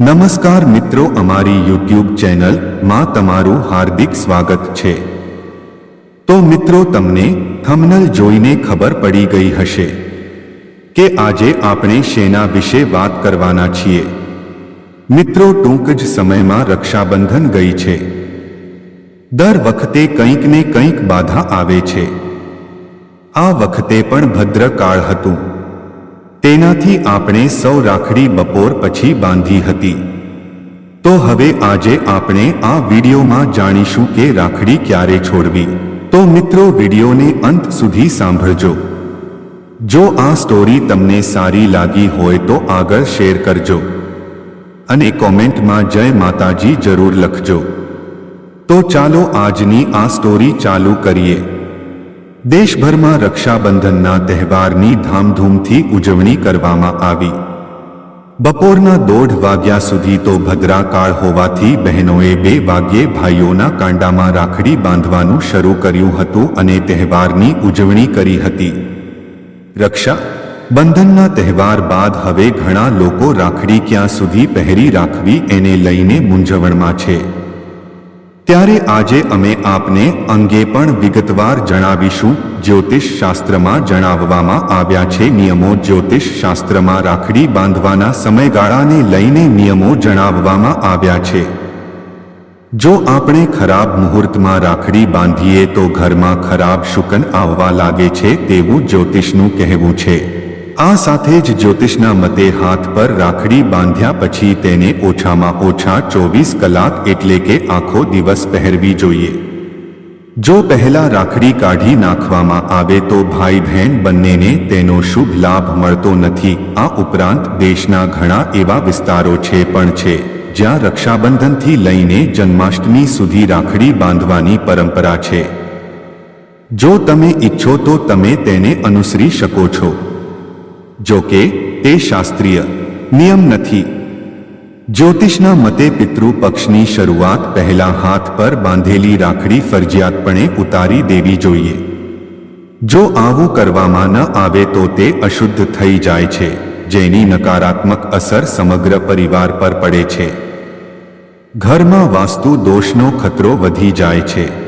નમસ્કાર મિત્રો, અમારી યુટ્યુબ ચેનલમાં તમારું હાર્દિક સ્વાગત છે. તો મિત્રો, તમને થમનલ જોઈને ખબર પડી ગઈ હશે કે આજે આપણે શેના વિશે વાત કરવાના છીએ. મિત્રો, ટૂંક જ સમયમાં રક્ષાબંધન ગઈ છે. દર વખતે કંઈક ને કંઈક બાધા આવે છે. આ વખતે પણ ભદ્રકાળ હતું. તેનાથી આપણે સૌ રાખડી બપોર પછી બાંધી હતી. તો હવે આજે આપણે આ વિડીયોમાં જાણીશું કે રાખડી ક્યારે છોડવી. તો મિત્રો, વિડીયોને અંત સુધી સાંભળજો. જો આ સ્ટોરી તમને સારી લાગી હોય તો આગળ શેર કરજો. અને કોમેન્ટમાં જય માતાજી જરૂર લખજો. તો ચાલો આજની આ સ્ટોરી ચાલુ કરીએ. દેશભરમાં રક્ષાબંધનના તહેવારની ધામધૂમથી ઉજવણી કરવામાં આવી. બપોરના દોઢ વાગ્યા સુધી તો ભદ્રાકાળ હોવાથી બહેનોએ બે વાગ્યે ભાઈઓના કાંડામાં રાખડી બાંધવાનું શરૂ કર્યું હતું અને તહેવારની ઉજવણી કરી હતી. રક્ષા, બંધનના તહેવાર બાદ હવે ઘણા લોકો રાખડી ક્યાં સુધી પહેરી રાખવી એને લઈને મૂંઝવણમાં છે. ત્યારે આજે અમે આપને અંગે પણ વિગતવાર જણાવીશું જ્યોતિષ શાસ્ત્રમાં જણાવવામાં આવ્યા છે નિયમો જ્યોતિષ શાસ્ત્રમાં રાખડી બાંધવાના સમયગાળાને લઈને નિયમો જણાવવામાં આવ્યા છે. જો આપણે ખરાબ મુહૂર્તમાં રાખડી બાંધીએ તો ઘરમાં ખરાબ શુકન આવવા લાગે છે તેવું જ્યોતિષનું કહેવું છે. આ સાથે જ જ્યોતિષના મતે હાથ પર રાખડી બાંધ્યા પછી તેને ઓછામાં ઓછા ચોવીસ કલાક એટલે કે આખો દિવસ પહેરવી જોઈએ. જો પહેલા રાખડી કાઢી નાખવામાં આવે તો ભાઈ બહેન બંનેને તેનો શુભ લાભ મળતો નથી. આ ઉપરાંત દેશના ઘણા એવા વિસ્તારો છે પણ છે, જ્યાં રક્ષાબંધનથી લઈને જન્માષ્ટમી સુધી રાખડી બાંધવાની પરંપરા છે. જો તમે ઈચ્છો તો તમે તેને અનુસરી શકો છો. જો કે તે શાસ્ત્રીય નિયમ નથી. જ્યોતિષના મતે પિતૃ પક્ષની શરૂઆત પહેલા હાથ પર બાંધેલી રાખડી ફરજિયાતપણે ઉતારી દેવી જોઈએ. જો આવું કરવામાં ન આવે તો તે અશુદ્ધ થઈ જાય છે, જેની નકારાત્મક અસર સમગ્ર પરિવાર પર પડે છે. ઘરમાં વાસ્તુ દોષનો ખતરો વધી જાય છે.